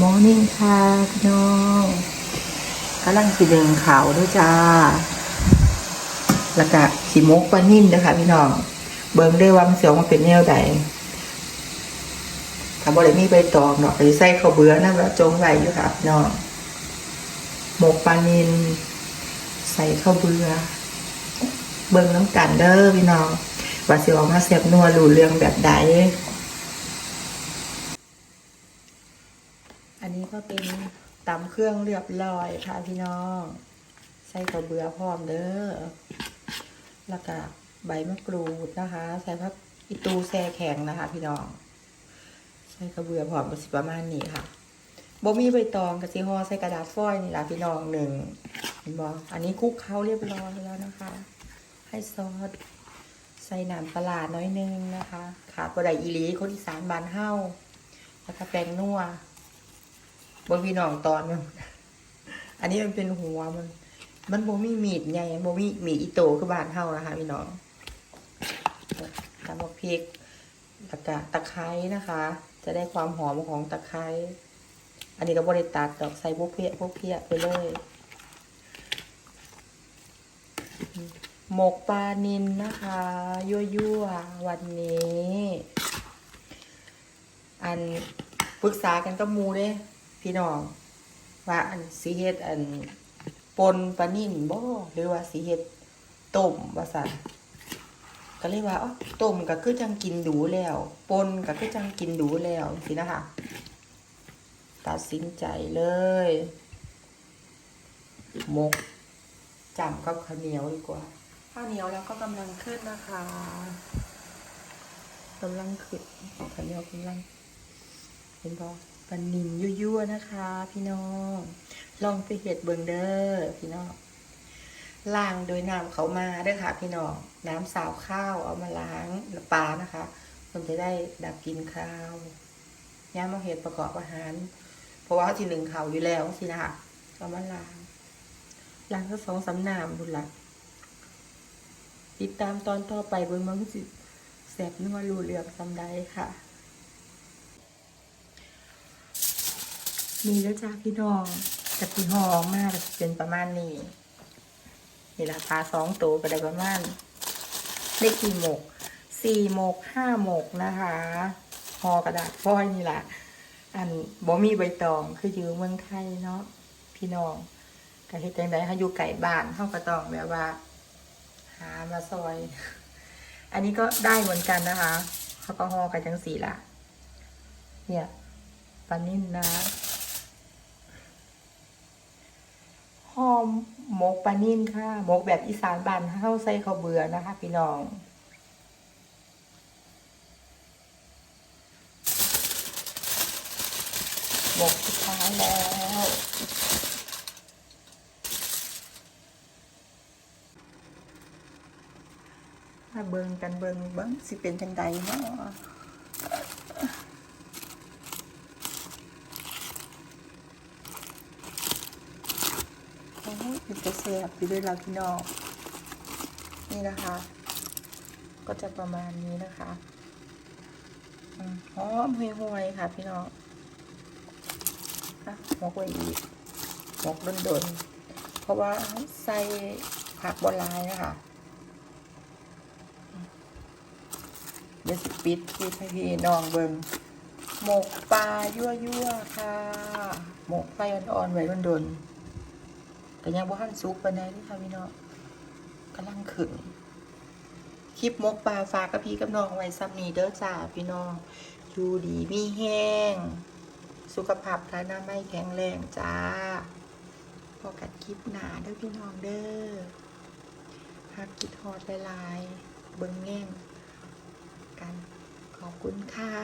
มอร์นิ่งค่ะพี่น้องกำลังสีเดิงขาวด้วยจ้า แล้วก็สีมกปลานิ่มนะคะพี่น้อง เบิ่งได้ว่ามันเสียวมาเป็นแนวใดถ้าบ่ได้มีใบตองเนาะไปใส่ข้าวเบื่อนะแล้วจงไว้อยู่ค่ะพี่น้องหมกปลานินใส่ข้าวเบื่อ เบิ่งน้ำกันเด้อพี่น้องว่าสิออกมาเสียบนัวรูเรื่องแบบใด อันนี้ก็เป็นตำเครื่องเรียบร้อยค่ะพี่น้อง ใส่ข้าวเบือพร้อมเด้อแล้วก็ใบมะกรูดนะคะ ใส่พักอีตูแซ่แข็งนะคะ พี่น้อง ใส่ข้าวเบือพร้อมก็สิประมาณนี้ค่ะบ่มีใบตองกับสิห่อใส่กระดาษฟอยล์นี่ละพี่น้องหนึ่งเห็นบ่อันนี้คลุกเคล้าเรียบร้อยแล้วนะคะ ให้ซอสใส่น้ำปลาร้าน้อยนึงนะคะขาดบ่ไดอีลีคนอีสานบานเฮาแล้วก็แป้งนัว บนพี่น้องตอนมันอันนี้มันเป็นหัวมัน มันโบมีมีดใหญ่โบมีมีดอีโตคือบ้านเฮานะคะพี่น้องตำบักพริกแล้วก็ตะไคร้นะคะ จะได้ความหอมของตะไคร้อันนี้ก็บริตัดดอกใส่พวกเพียพวกเพียไปเลยหมกปลานินนะคะ ยั่วยั่วๆวันนี้ อันปรึกษากันกับหมูเด้ พี่น้อง ว่าอันสีเฮ็ดอันปนปลานิ่นบ่หรือว่าสีเฮ็ดต้มว่าซั่นก็เลยว่าอ๋อต้มก็คือจังกินดูแล้วปนก็คือจังกินดูแล้วสินะคะตัดสินใจเลยหมกจำกับข้าวเหนียวดีกว่าข้าวเหนียวแล้วก็กำลังขึ้นนะคะกำลังขึ้นข้าวเหนียวกำลังเห็นบอ ปนนินยั่วๆนะคะ พี่น้อง ลองไปเห็ดเบิงเด้อพี่น้องล้างโดยน้ำเขามาเด้อค่ะ พี่น้องน้ำสาวข้าวเอามาล้างปลานะคะมันจะได้ดับกลินข้าวย่ามาเห็ดประกอบอาหาร เพราะว่าที่หนึ่งเขาอยู่แล้วสินะคะเอามาล้างล้างก็สองสามน้ำบุญละติดตามตอนต่อไปเบิงมันก็สิแสบนัวรูเหลืองสำได้ค่ะ มีแล้วจ้าพี่น้องกะทิหอมมากจะเป็นประมาณนี้นี่ราคาสองตัวก็ได้ประมาณได้กี่หมกสี่หมกห้าหมกนะคะห่อกระดาษฟอยนี่แหละอันบ่มีใบตองคืออยู่เมืองไทยเนาะพี่น้องกะเฮ็ดจังได๋เขาอยู่ไก่บ้านเขาก็ต้องแบบว่า หามาซอย อันนี้ก็ได้เหมือนกันนะคะเขาก็ห่อกันจังสี่ละเนี่ยปลานิ่นนะ หอมหมกปลานิ่นค่ะหมกแบบอีสานบ้านเฮาใส่ข้าวเบื่อนะคะ พี่น้องหมกสุดท้ายแล้วมาเบิ่งกันเบิ่งเบิงสิเป็นจังใดเนาะ โอ้ยเป็นตัวแสบอยู่ด้วยเราพี่น้องนี่นะคะ ก็จะประมาณนี้นะคะอืมหอมห่วยๆค่ะพี่น้องหมกไว้อีกหมกโดนๆเพราะว่าใส่ผักบนลายนะคะเดี๋ยวสิปิดพี่พี่น้องเบิงหมกปลายั่วยั่วๆค่ะ หมกไฟอ่อนๆไว้โดนๆ แต่ยังบ่ทันซุกปานใดนี่ค่ะพี่น้องกำลังขึงคลิปมกปลาฝากกับพี่กับน้องไว้ซ้ำนี้เด้อจ้าพี่น้องอยู่ดีมีแห้ง สุขภาพพระนาไม่แข็งแรงจ้าพอกัดคลิปหนาเด้อพี่น้องเด้อพักกิดฮอดลาย ๆ เบิ่งแง่งกันขอบคุณค่ะ